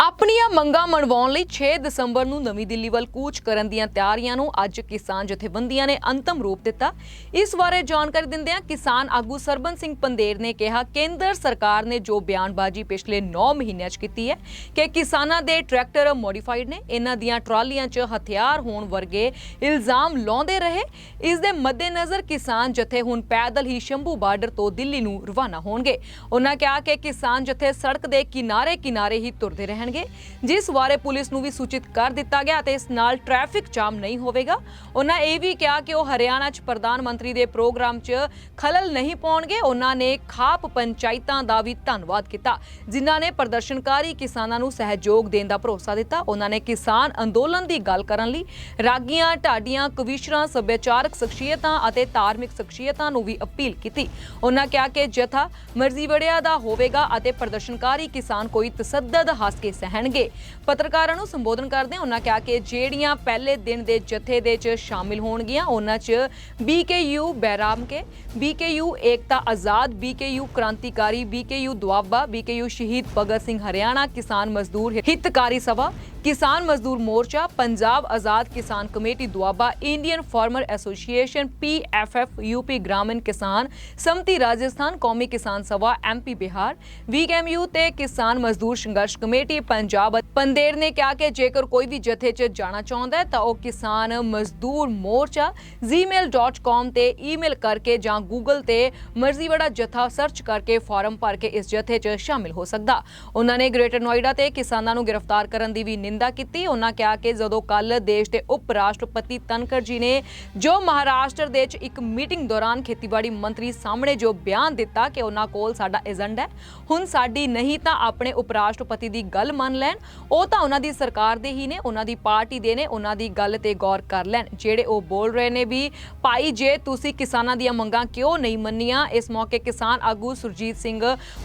ਆਪਣੀਆਂ ਮੰਗਾਂ ਮਨਵਾਉਣ ਲਈ 6 ਦਸੰਬਰ ਨੂੰ ਨਵੀਂ ਦਿੱਲੀ ਵੱਲ ਕੂਚ ਕਰਨ ਦੀਆਂ ਤਿਆਰੀਆਂ ਨੂੰ ਅੱਜ ਕਿਸਾਨ ਜਥੇਬੰਦੀਆਂ ਨੇ ਅੰਤਮ ਰੂਪ ਦਿੱਤਾ। ਇਸ ਬਾਰੇ ਜਾਣਕਾਰੀ ਦਿੰਦਿਆਂ ਕਿਸਾਨ ਆਗੂ ਸਰਬਨ ਸਿੰਘ ਪੰਦੇਰ ਨੇ ਕਿਹਾ, ਕੇਂਦਰ ਸਰਕਾਰ ਨੇ ਜੋ ਬਿਆਨਬਾਜ਼ੀ ਪਿਛਲੇ 9 ਮਹੀਨਿਆਂ 'ਚ ਕੀਤੀ ਹੈ ਕਿ ਕਿਸਾਨਾਂ ਦੇ ਟਰੈਕਟਰ ਮੋਡੀਫਾਈਡ ਨੇ, ਇਹਨਾਂ ਦੀਆਂ ਟਰਾਲੀਆਂ 'ਚ ਹਥਿਆਰ ਹੋਣ ਵਰਗੇ ਇਲਜ਼ਾਮ ਲਾਉਂਦੇ ਰਹੇ। ਇਸ ਦੇ ਮੱਦੇਨਜ਼ਰ ਕਿਸਾਨ ਜਥੇ ਹੁਣ ਪੈਦਲ ਹੀ ਸ਼ੰਭੂ ਬਾਰਡਰ ਤੋਂ ਦਿੱਲੀ ਨੂੰ ਰਵਾਨਾ ਹੋਣਗੇ। ਉਹਨਾਂ ਕਿਹਾ ਕਿ ਕਿਸਾਨ ਜਥੇ ਸੜਕ ਦੇ ਕਿਨਾਰੇ ਕਿਨਾਰੇ ਹੀ ਤੁਰਦੇ ਰਹਿਣ ਰਹਿਣਗੇ ਜਿਸ ਬਾਰੇ ਪੁਲਿਸ ਨੂੰ ਵੀ ਸੂਚਿਤ ਕਰ ਦਿੱਤਾ ਗਿਆ ਅਤੇ ਇਸ ਨਾਲ ਟ੍ਰੈਫਿਕ ਜਾਮ ਨਹੀਂ ਹੋਵੇਗਾ। ਉਹਨਾਂ ਇਹ ਵੀ ਕਿਹਾ ਕਿ ਉਹ ਹਰਿਆਣਾ 'ਚ ਪ੍ਰਧਾਨ ਮੰਤਰੀ ਦੇ ਪ੍ਰੋਗਰਾਮ 'ਚ ਖਲਲ ਨਹੀਂ ਪਾਉਣਗੇ। ਉਹਨਾਂ ਨੇ ਖਾਪ ਪੰਚਾਇਤਾਂ ਦਾ ਵੀ ਧੰਨਵਾਦ ਕੀਤਾ, ਜਿਨ੍ਹਾਂ ਨੇ ਪ੍ਰਦਰਸ਼ਨਕਾਰੀ ਕਿਸਾਨਾਂ ਨੂੰ ਸਹਿਯੋਗ ਦੇਣ ਦਾ ਭਰੋਸਾ ਦਿੱਤਾ। ਉਹਨਾਂ ਨੇ ਕਿਸਾਨ ਅੰਦੋਲਨ ਦੀ ਗੱਲ ਕਰਨ ਲਈ ਰਾਗੀਆਂ, ਢਾਡੀਆਂ, ਕਵੀਸ਼ਰਾਂ, ਸੱਭਿਆਚਾਰਕ ਸ਼ਖਸੀਅਤਾਂ ਅਤੇ ਧਾਰਮਿਕ ਸ਼ਖਸੀਅਤਾਂ ਨੂੰ ਵੀ ਅਪੀਲ ਕੀਤੀ। ਉਹਨਾਂ ਕਿਹਾ ਕਿ ਜਥਾ ਮਰਜ਼ੀ ਵੜਿਆ ਦਾ ਹੋਵੇਗਾ ਅਤੇ ਪ੍ਰਦਰਸ਼ਨਕਾਰੀ ਕਿਸਾਨ ਕੋਈ ਤਸੱਦਦ ਹਾਸਕੇ ਸਹਿਣਗੇ। ਪੱਤਰਕਾਰਾਂ ਨੂੰ ਸੰਬੋਧਨ ਕਰਦੇ ਉਹਨਾਂ ਕਿਹਾ ਕਿ ਜਿਹੜੀਆਂ ਪਹਿਲੇ ਦਿਨ ਦੇ ਜਥੇ ਦੇ ਚ ਸ਼ਾਮਿਲ ਹੋਣਗੀਆਂ ਉਹਨਾਂ ਚ BKU Behramke BKU Ekta Azad BKU Krantikari BKU Doaba BKU Shaheed Bhagat Singh Haryana, ਕਿਸਾਨ ਮਜ਼ਦੂਰ ਹਿੱਤਕਾਰੀ ਸਭਾ, ਕਿਸਾਨ ਮਜ਼ਦੂਰ ਮੋਰਚਾ, ਪੰਜਾਬ ਆਜ਼ਾਦ ਕਿਸਾਨ committee Doaba, Indian farmer association PFF UP ਗ੍ਰਾਮੀਣ ਕਿਸਾਨ ਸਮਤੀ ਰਾਜਸਥਾਨ ਕੌਮੀ ਕਿਸਾਨ ਸਭਾ ਐਮਪੀ ਬਿਹਾਰ ਵੀਕਐਮਯੂ ਤੇ ਕਿਸਾਨ ਮਜ਼ਦੂਰ ਸੰਘਰਸ਼ ਕਮੇਟੀ ਪੰਜਾਬ ਪੰਦੇਰ ਨੇ ਕਿਹਾ ਕਿ ਜੇਕਰ ਕੋਈ ਵੀ ਜਥੇ 'ਚ ਜਾਣਾ ਚਾਹੁੰਦਾ ਹੈ ਤਾਂ ਉਹ ਕਿਸਾਨ ਮਜ਼ਦੂਰ ਮੋਰਚਾ gmail.com ਤੇ ਈਮੇਲ ਕਰਕੇ ਜਾਂ ਗੂਗਲ ਤੇ ਮਰਜ਼ੀਵੜਾ ਜਥਾ ਸਰਚ ਕਰਕੇ ਫਾਰਮ ਭਰ ਕੇ ਇਸ ਜਥੇ 'ਚ ਸ਼ਾਮਿਲ ਹੋ ਸਕਦਾ। ਉਹਨਾਂ ਨੇ ਗ੍ਰੇਟਰ ਨੋਇਡਾ ਤੇ ਕਿਸਾਨਾਂ ਨੂੰ ਗ੍ਰਿਫਤਾਰ ਕਰਨ ਦੀ ਵੀ ਨਿੰਦਾ ਕੀਤੀ। ਉਹਨਾਂ ਕਿਹਾ ਕਿ ਜਦੋਂ ਕੱਲ ਦੇਸ਼ ਦੇ ਉਪ ਰਾਸ਼ਟਰਪਤੀ ਤਨਕਰ ਜੀ ਨੇ ਜੋ ਮਹਾਰਾਸ਼ਟਰ ਦੇ ਵਿੱਚ ਇੱਕ ਮੀਟਿੰਗ ਦੌਰਾਨ ਖੇਤੀਬਾੜੀ ਮੰਤਰੀ ਸਾਹਮਣੇ ਜੋ ਬਿਆਨ ਦਿੱਤਾ ਕਿ ਉਹਨਾਂ ਕੋਲ ਸਾਡਾ ਏਜੰਡਾ ਹੈ, ਹੁਣ ਸਾਡੀ ਨਹੀਂ ਤਾਂ ਆਪਣੇ ਉਪ ਰਾਸ਼ਟਰਪਤੀ ਦੀ ਗੱਲ ਮੰਨ ਲੈਣ। ਉਹ ਤਾਂ ਉਹਨਾਂ ਦੀ ਸਰਕਾਰ ਦੇ ਹੀ ਨੇ, ਉਹਨਾਂ ਦੀ ਪਾਰਟੀ ਦੇ ਨੇ, ਉਹਨਾਂ ਦੀ ਗੱਲ ਤੇ ਗੌਰ ਕਰ ਲੈਣ। ਜਿਹੜੇ ਉਹ ਬੋਲ ਰਹੇ ਨੇ ਵੀ, ਭਾਈ, ਜੇ ਤੁਸੀਂ ਕਿਸਾਨਾਂ ਦੀਆਂ ਮੰਗਾਂ ਕਿਉਂ ਨਹੀਂ ਮੰਨੀਆਂ? ਇਸ ਮੌਕੇ ਕਿਸਾਨ ਆਗੂ ਸੁਰਜੀਤ ਸਿੰਘ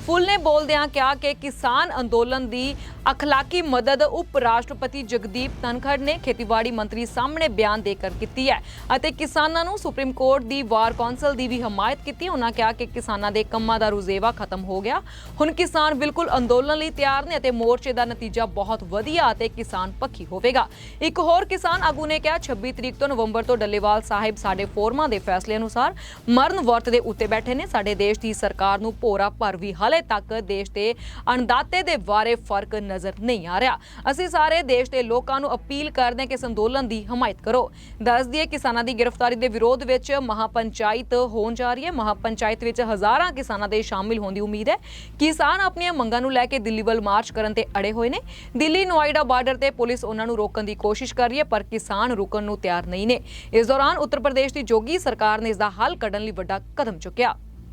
ਫੁੱਲ ਨੇ ਬੋਲਦਿਆਂ ਕਿਹਾ ਕਿ ਕਿਸਾਨ ਅੰਦੋਲਨ ਦੀ ਅਖਲਾਕੀ ਮਦਦ ਉਪ ਰਾਸ਼ਟਰਪਤੀ ਜਗਦੀਪ ਧਨਖੜ ਨੇ ਖੇਤੀਬਾੜੀ ਮੰਤਰੀ ਸਾਹਮਣੇ ਬਿਆਨ ਦੇ ਕਰ ਕੀਤੀ ਹੈ ਅਤੇ ਕਿਸਾਨਾਂ ਨੂੰ ਸੁਪਰੀਮ ਕੋਰਟ ਦੀ ਵਾਰ ਕੌਂਸਲ ਦੀ ਵੀ ਹਮਾਇਤ ਕੀਤੀ। ਉਹਨਾਂ ਕਿਹਾ ਕਿ ਕਿਸਾਨਾਂ ਦੇ ਕੰਮਾਂ ਦਾ ਰੁਜ਼ੇਵਾ ਖਤਮ ਹੋ ਗਿਆ। ਹੁਣ ਕਿਸਾਨ ਬਿਲਕੁਲ ਅੰਦੋਲਨ ਲਈ ਤਿਆਰ ਨੇ ਅਤੇ ਮੋਰਚੇ ਦਾ ਦਾ ਨਤੀਜਾ ਬਹੁਤ ਵਧੀਆ ਅਤੇ ਕਿਸਾਨ ਪੱਖੀ ਹੋਵੇਗਾ। ਇੱਕ ਹੋਰ ਕਿਸਾਨ ਆਗੂ ਨੇ ਕਿਹਾ 26 ਤਰੀਕ ਤੋਂ ਨਵੰਬਰ ਤੋਂ ਡੱਲੇਵਾਲ ਸਾਹਿਬ ਸਾਡੇ ਫੋਰਮਾਂ ਦੇ ਫੈਸਲੇ ਅਨੁਸਾਰ ਮਰਨ ਵਰਤ ਦੇ ਉੱਤੇ ਬੈਠੇ ਨੇ। ਸਾਡੇ ਦੇਸ਼ ਦੀ ਸਰਕਾਰ ਨੂੰ ਭੋਰਾ ਭਰ ਵੀ ਹਾਲੇ ਤੱਕ ਦੇਸ਼ ਦੇ ਅਣਦਾਤੇ ਦੇ ਬਾਰੇ ਫ਼ਰਕ ਨਜ਼ਰ ਨਹੀਂ ਆ ਰਿਹਾ। ਅਸੀਂ ਸਾਰੇ ਦੇਸ਼ ਦੇ ਲੋਕਾਂ ਨੂੰ ਅਪੀਲ ਕਰਦੇ ਹਾਂ ਕਿ ਇਸ ਅੰਦੋਲਨ ਦੀ ਹਮਾਇਤ ਕਰੋ। ਦੱਸ ਦਈਏ, ਕਿਸਾਨਾਂ ਦੀ ਗ੍ਰਿਫਤਾਰੀ ਦੇ ਵਿਰੋਧ ਵਿੱਚ ਮਹਾਪੰਚਾਇਤ ਹੋਣ ਜਾ ਰਹੀ ਹੈ। ਮਹਾਪੰਚਾਇਤ ਵਿੱਚ ਹਜ਼ਾਰਾਂ ਕਿਸਾਨਾਂ ਦੇ ਸ਼ਾਮਿਲ ਹੋਣ ਦੀ ਉਮੀਦ ਹੈ। ਕਿਸਾਨ ਆਪਣੀਆਂ ਮੰਗਾਂ ਨੂੰ ਲੈ ਕੇ ਦਿੱਲੀ ਵੱਲ ਮਾਰਚ ਕਰਨ ਤੇ ਅੜੇ ਹੋਏ ਨੇ। ਦਿੱਲੀ ਨੋਇਡਾ ਬਾਰਡਰ ਤੇ ਪੁਲਿਸ ਉਹਨਾਂ ਨੂੰ ਰੋਕਣ ਦੀ ਕੋਸ਼ਿਸ਼ ਕਰ ਰਹੀ ਹੈ, ਪਰ ਕਿਸਾਨ ਰੁਕਣ ਨੂੰ ਤਿਆਰ ਨਹੀਂ ਨੇ। ਇਸ ਦੌਰਾਨ ਉੱਤਰ ਪ੍ਰਦੇਸ਼ ਦੀ ਜੋਗੀ ਸਰਕਾਰ ਨੇ ਇਸ ਦਾ ਹੱਲ ਕੱਢਣ ਲਈ ਵੱਡਾ ਕਦਮ ਚੁੱਕਿਆ।